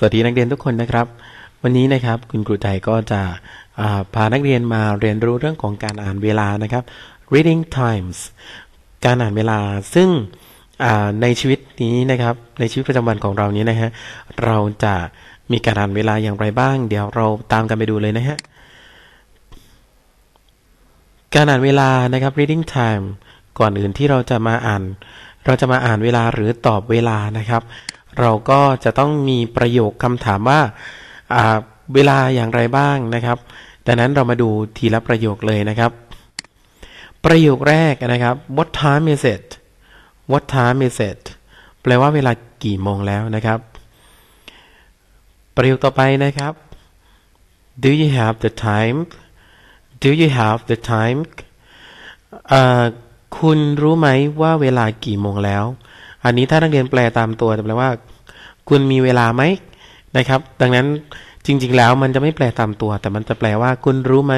สวัสดีนักเรียนทุกคนนะครับ วันนี้นะครับคุณครูไทยก็จะาพานักเรียนมาเรียนรู้เรื่องของการอ่านเวลานะครับ reading times การอ่านเวลาซึ่งในชีวิตนี้นะครับ ในชีวิตประจำวันของเรานี้นะฮะเราจะมีการอ่านเวลาอย่างไรบ้าง เดี๋ยวเราตามกันไปดูเลยนะฮะการอ่านเวลานะครับ reading time ก่อนอื่นที่เราจะมาอ่าน เราจะมาอ่านเวลาหรือตอบเวลานะครับ เราก็จะต้องมีประโยคคำถามว่าเวลาอย่างไรบ้างนะครับดังนั้นเรามาดูทีละประโยคเลยนะครับ ประโยคแรกนะครับ what time is it what time is it แปลว่าเวลากี่โมงแล้วนะครับ ประโยคต่อไปนะครับ do you have the time do you have the time คุณรู้ไหมว่าเวลากี่โมงแล้ว อันนี้ถ้านักเรียนแปลตามตัวจะแปลว่า คุณมีเวลาไหมนะครับ ดังนั้นจริง ๆ แล้วมันจะไม่แปลตามตัว แต่มันจะแปลว่าคุณรู้ไหม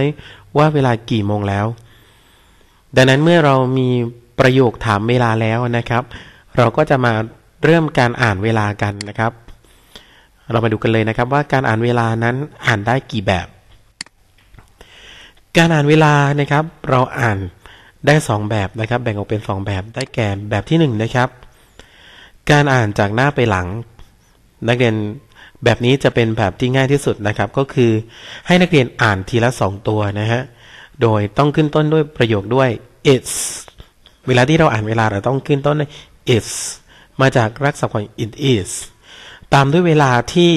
ว่าเวลากี่โมงแล้ว ดังนั้นเมื่อเรามีประโยคถามเวลาแล้วนะครับ เราก็จะมาเริ่มการอ่านเวลากันนะครับ เรามาดูกันเลยนะครับว่าการอ่านเวลานั้นอ่านได้กี่แบบ การอ่านเวลานะครับ เราอ่านได้ 2 แบบนะครับ แบ่งออกเป็น 2 แบบได้แก่แบบที่1นะครับ การอ่านจากหน้าไปหลัง นักเรียนแบบนี้จะเป็นแบบที่ง่ายที่สุดนะครับ ก็คือให้นักเรียนอ่านทีละสองตัวนะฮะโดยต้องขึ้นต้นด้วยประโยคด้วย it's เวลาที่เราอ่านเวลาเราต้องขึ้นต้นด้วย it's มาจากรักษาของ it is ตามด้วยเวลาที่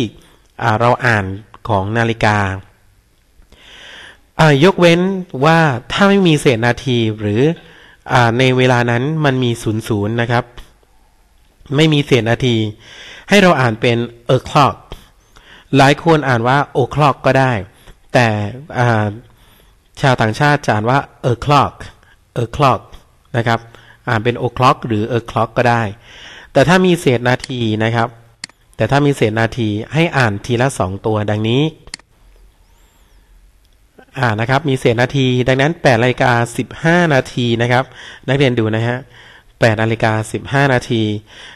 เราอ่านของนาฬิกายกเว้นว่าถ้าไม่มีเศษนาทีหรืออในเวลานั้นมันมีศูนย์ศูนย์นะครับ ไม่มีเศษนาที ให้เราอ่านเป็น a clock หลายคนอ่านว่า o clock ก็ได้ แต่ชาวต่างชาติจะอ่านว่า a clock a clock นะครับ อ่านเป็น o clock หรือ a clock ก็ได้ แต่ถ้ามีเศษนาทีนะครับ แต่ถ้ามีเศษนาทีให้อ่านทีละสองตัวดังนี้อ่านะครับ มีเศษนาที ดังนั้น8นาฬิกา15 นาทีนะครับ นักเรียนดูนะฮะ 8นาฬิกา15 นาที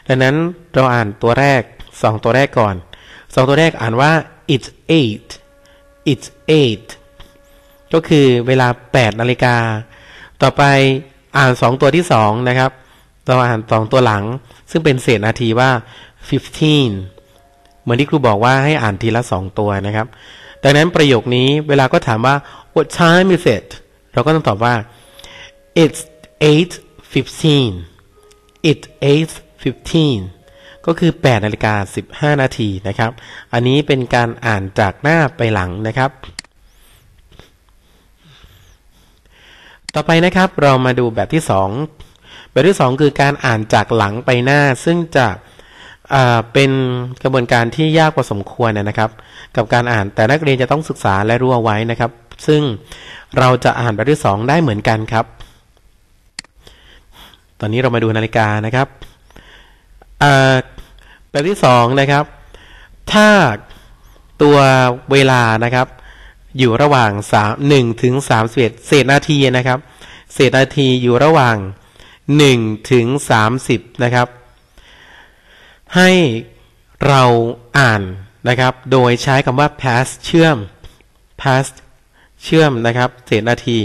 ดังนั้นเราอ่านตัวแรก 2 ตัวแรกก่อน 2 ตัวแรกอ่านว่า it's eight it's eight ก็คือเวลา 8 นาฬิกา ต่อไปอ่าน 2 ตัวที่ 2 นะครับ เราอ่าน 2 ตัวหลัง ซึ่งเป็นเศษนาทีว่า15เหมือนที่ครูบอกว่าให้อ่านทีละ 2 ตัวนะครับ ดังนั้นประโยคนี้เวลาก็ถามว่า what time is it เราก็ต้องตอบว่า it's 8:15 it is 15 ก็คือ8นาฬิกา15 นาทีนะครับ อันนี้เป็นการอ่านจากหน้าไปหลังนะครับ ต่อไปนะครับเรามาดูแบบที่ 2 แบบที่ 2 คือการอ่านจากหลังไปหน้า ซึ่งจะเป็นกระบวนการที่ยากพอสมควรนะครับ กับการอ่านแต่นักเรียนจะต้องศึกษาและรู้เอาไว้นะครับ ซึ่งเราจะอ่านแบบที่ 2 ได้เหมือนกันครับ ตอนนี้เรามาดูนาฬิกานะครับแบบที่สองนะครับ ถ้าตัวเวลานะครับ อยู่ระหว่างสามหนึ่งถึงสามสิบเอ็ดเศษนาทีนะครับ เศษนาทีอยู่ระหว่างหนึ่งถึงสามสิบนะครับ ให้เราอ่านนะครับ โดยใช้คำว่า past เชื่อม past เชื่อมนะครับ เศษนาที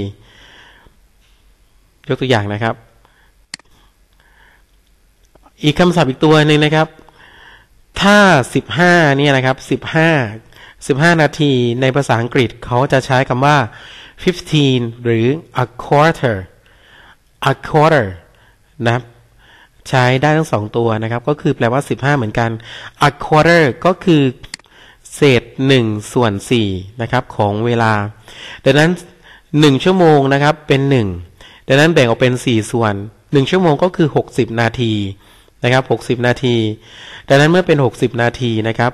ยกตัวอย่างนะครับ อีกคำศัพท์อีกตัวหนึ่งนะครับ ถ้าสิบห้าเนี่ยนะครับสิบห้าสิบห้านาทีในภาษาอังกฤษเขาจะใช้คำว่า fifteen หรือ a quarter a quarter นะใช้ได้ทั้งสองตัวนะครับ ก็คือแปลว่าสิบห้าเหมือนกัน a quarter ก็คือเศษหนึ่งส่วนสี่นะครับของเวลา ดังนั้นหนึ่งชั่วโมงนะครับเป็นหนึ่งดังนั้นแบ่งออกเป็นสี่ส่วนหนึ่งชั่วโมงก็คือหกสิบนาที นะครับ60นาที ดังนั้นเมื่อเป็น60นาทีนะครับ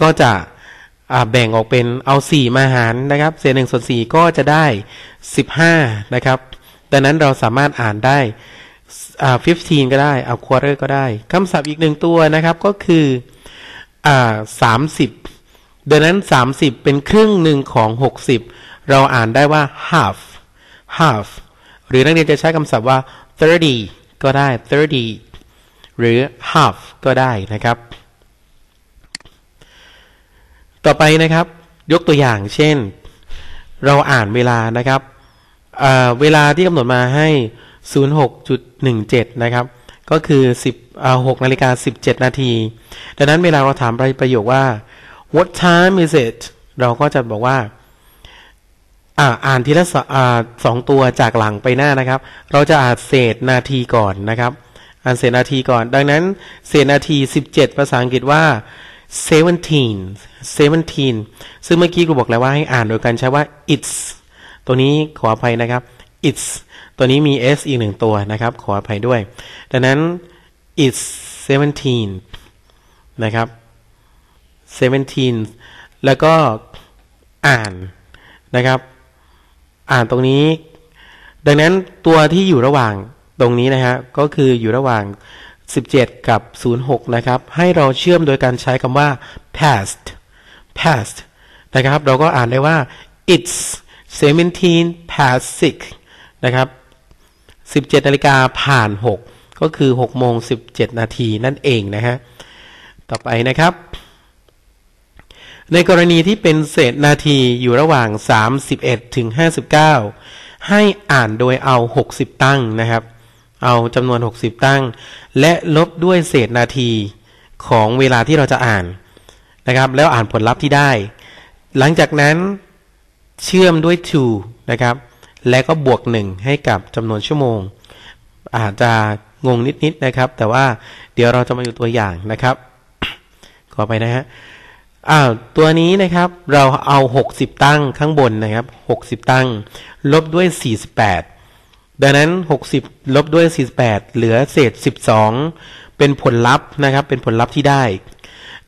ก็จะแบ่งออกเป็นเอา4มาหารนะครับ เศษหนึ่งส่วน4ก็จะได้15นะครับ ดังนั้นเราสามารถอ่านได้อ่า15 ก็ได้เอา quarter ก็ได้คำศัพท์อีกหนึ่งตัวนะครับก็คืออ่า30ดังนั้น 30 เป็นครึ่งหนึ่งของ 60 เราอ่านได้ว่า half half หรือนักเรียนจะใช้คำศัพท์ว่า 30 ก็ได้ 30 หรือ half ก็ได้นะครับ ต่อไปนะครับ ยกตัวอย่างเช่น เราอ่านเวลานะครับเเวลาที่กำหนดมาให้ 06.17 นะครับ ก็คือ 10 6นาฬิกา17 นาที ดังนั้นเวลาเราถามประโยคว่า what time is it เราก็จะบอกว่าอ่าอ่านทีละสองตัวจากหลังไปหน้านะครับ เราจะอ่านเศษนาทีก่อนนะครับ อ่านเศษนาทีก่อน ดังนั้นเศษนาที17ภาษาอังกฤษว่า seventeen seventeen ซึ่งเมื่อกี้ครูบอกแล้วว่าให้อ่านโดยการใช้ว่า it's ตัวนี้ขออภัยนะครับ it's ตัวนี้มี s อีกหนึ่งตัวนะครับ ขออภัยด้วย ดังนั้น it's seventeen นะครับ seventeen แล้วก็อ่านนะครับ อ่านตรงนี้ ดังนั้นตัวที่อยู่ระหว่าง ตรงนี้นะฮะก็คืออยู่ระหว่าง 17 กับ 06 นะครับ ให้เราเชื่อมโดยการใช้คำว่า past past นะครับ เราก็อ่านได้ว่า it's 17 past 6นะครับ 17นาฬิกาผ่าน 6 ก็คือ6โมง17 นาทีนั่นเองนะฮะ ต่อไปนะครับ ในกรณีที่เป็นเศษนาทีอยู่ระหว่าง 31 ถึง 59 ให้อ่านโดยเอา 60 ตั้งนะครับ เอาจำนวน 60 ตั้ง และลบด้วยเศษนาทีของเวลาที่เราจะอ่านนะครับ แล้วอ่านผลลัพธ์ที่ได้ หลังจากนั้นเชื่อมด้วย to นะครับ และก็บวก 1 ให้กับจำนวนชั่วโมง อาจจะงงนิดๆนะครับ แต่ว่าเดี๋ยวเราจะมาดูตัวอย่างนะครับ ขอไปนะฮะอ้าวตัวนี้นะครับเราเอา 60 ตั้งข้างบนนะครับ 60 ตั้ง ลบด้วย 48 ดังนั้น 60 ลบด้วย 48 เหลือเศษ 12 เป็นผลลัพธ์นะครับ เป็นผลลัพธ์ที่ได้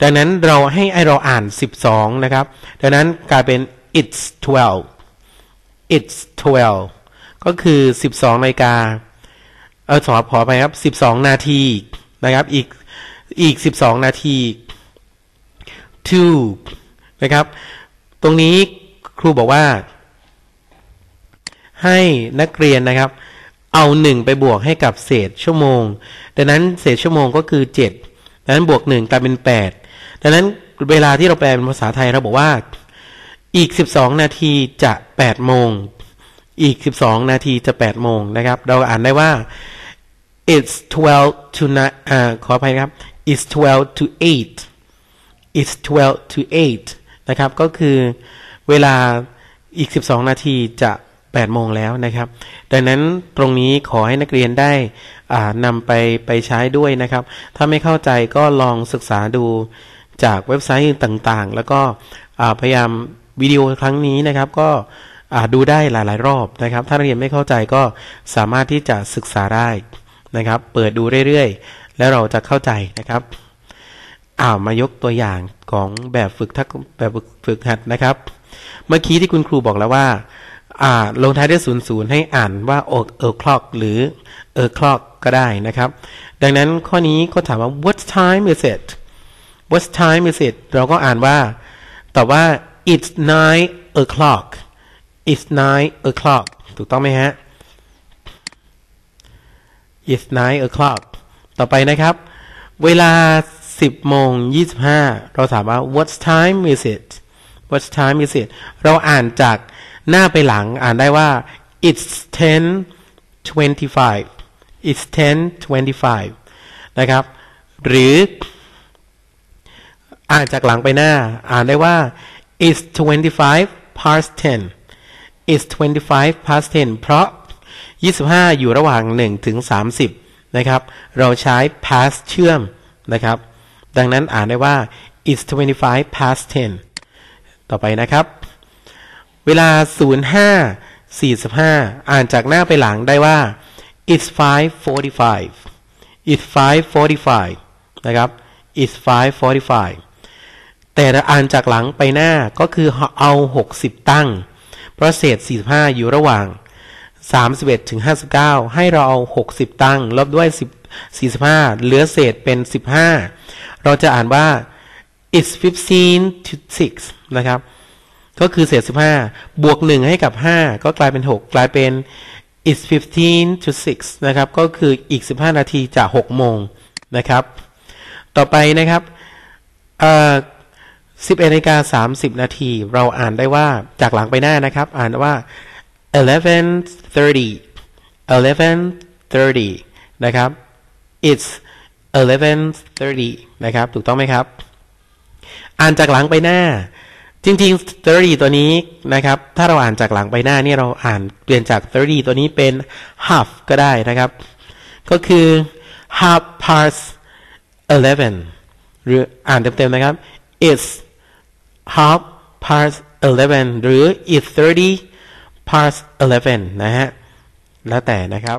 ดังนั้นเราให้ไอเราอ่าน 12 นะครับ ดังนั้นกลายเป็น it's 12 it's 12 ก็คือ 12นาฬิกาเออขอขอไปครับ 12 นาทีนะครับ อีก อีก 12 นาที two นะครับ ตรงนี้ครูบอกว่า ให้นักเรียนนะครับ เอาหนึ่งไปบวกให้กับเศษชั่วโมง ดังนั้นเศษชั่วโมงก็คือเจ็ดดังนั้นบวกหนึ่งกลายเป็นแปดดังนั้นเวลาที่เราแปลเป็นภาษาไทยเราบอกว่าอีกสิบสองนาทีจะแปดโมง อีกสิบสองนาทีจะแปดโมงนะครับ เราอ่านได้ว่า it's twelve to อ่าขออภัยครับ it's twelve to eight it's twelve to eight นะครับ ก็คือเวลาอีก 12 นาทีจะ 8โมงแล้วนะครับ ดังนั้นตรงนี้ขอให้นักเรียนได้นำไปไปใช้ด้วยนะครับ ถ้าไม่เข้าใจก็ลองศึกษาดูจากเว็บไซต์ต่างๆ แล้วก็พยายามวิดีโอครั้งนี้นะครับ ก็ดูได้หลายๆ รอบนะครับ ถ้านักเรียนไม่เข้าใจก็สามารถที่จะศึกษาได้นะครับ เปิดดูเรื่อยๆ แล้วเราจะเข้าใจนะครับอ่ามายกตัวอย่างของแบบฝึกทักแบบฝึกหัดนะครับ เมื่อกี้ที่คุณครูบอกแล้วว่า อ่าลงท้ายด้วยศูนย์ศูนย์ให้อ่านว่าเออคล็อกหรือเออคล็อกก็ได้นะครับ ดังนั้นข้อนี้เขาถามว่า what time is it what time is it เราก็อ่านว่าตอบว่า it's nine o'clock it's nine o'clock ถูกต้องไหมฮะ it's nine o'clock ต่อไปนะครับ เวลา 10โมง25 เราถามว่า what time is it what time is it เราอ่านจาก หน้าไปหลังอ่านได้ว่า it's ten twenty five it's ten twenty five นะครับ หรืออ่านจากหลังไปหน้า อ่านได้ว่า it's twenty five past ten it's twenty five past ten เพราะ 25 อยู่ระหว่าง 1 ถึง 30 นะครับ เราใช้ past เชื่อมนะครับ ดังนั้นอ่านได้ว่า it's 25 past 10 ต่อไปนะครับ เวลา 05 45 อ่านจากหน้าไปหลังได้ว่า it's 5:45 it's 5:45 นะครับ it's 5:45 แต่อ่านจากหลังไปหน้าก็คือเอา 60 ตั้ง เพราะเศษ 45 อยู่ระหว่าง 31ถึง59 ให้เราเอา 60 ตั้ง ลบด้วย10 45 เหลือเศษเป็น 15 เราจะอ่านว่า it's 15 to 6 นะครับ ก็คือเศษ15บห้าบวก1ให้กับ5ก็กลายเป็น6กกลายเป็น is 15 to 6 นะครับ ก็คืออีก 15 นาทีจาก6โมงนะครับ ต่อไปนะครับ11นาฬิกา30 นาที เราอ่านได้ว่าจากหลังไปหน้านะครับ อ่านว่า 11:30 11:30 นะครับ it's 11:30 นะครับ ถูกต้องไหมครับ อ่านจากหลังไปหน้า จริงๆ 30 ตัวนี้นะครับ ถ้าเราอ่านจากหลังไปหน้านี่เราอ่านเปลี่ยนจาก 30 ตัวนี้เป็น half ก็ได้นะครับ ก็คือ half past 11หรืออ่านเต็มๆนะครับ it's half past 11หรือ it's 30 past 11นะฮะ แล้วแต่นะครับ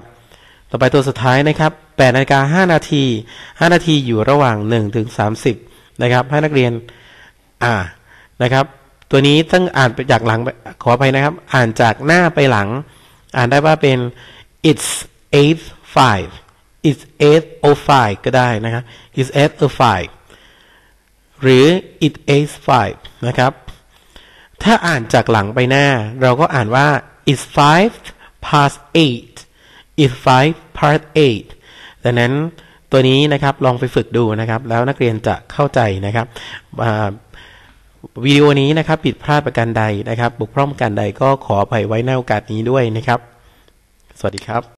ต่อไปตัวสุดท้ายนะครับ8นาฬิกา5นาที 5 นาทีอยู่ระหว่าง 1 ถึง 30 นะครับ ให้นักเรียนอ่านะครับ ตัวนี้ต้องอ่านจากหลังขอไปนะครับ อ่านจากหน้าไปหลัง อ่านได้ว่าเป็น it's eight five it's eight o five ก็ได้นะครับ it's eight o five หรือ it eight five นะครับ ถ้าอ่านจากหลังไปหน้า เราก็อ่านว่า it's five past eight it's five past eight ดังนั้นตัวนี้นะครับลองไปฝึกดูนะครับ แล้วนักเรียนจะเข้าใจนะครับ วิดีโอนี้นะครับผิดพลาดประการใดนะครับบุกพร่องประการใดก็ขออภัยไว้ในโอกาสนี้ด้วยนะครับ สวัสดีครับ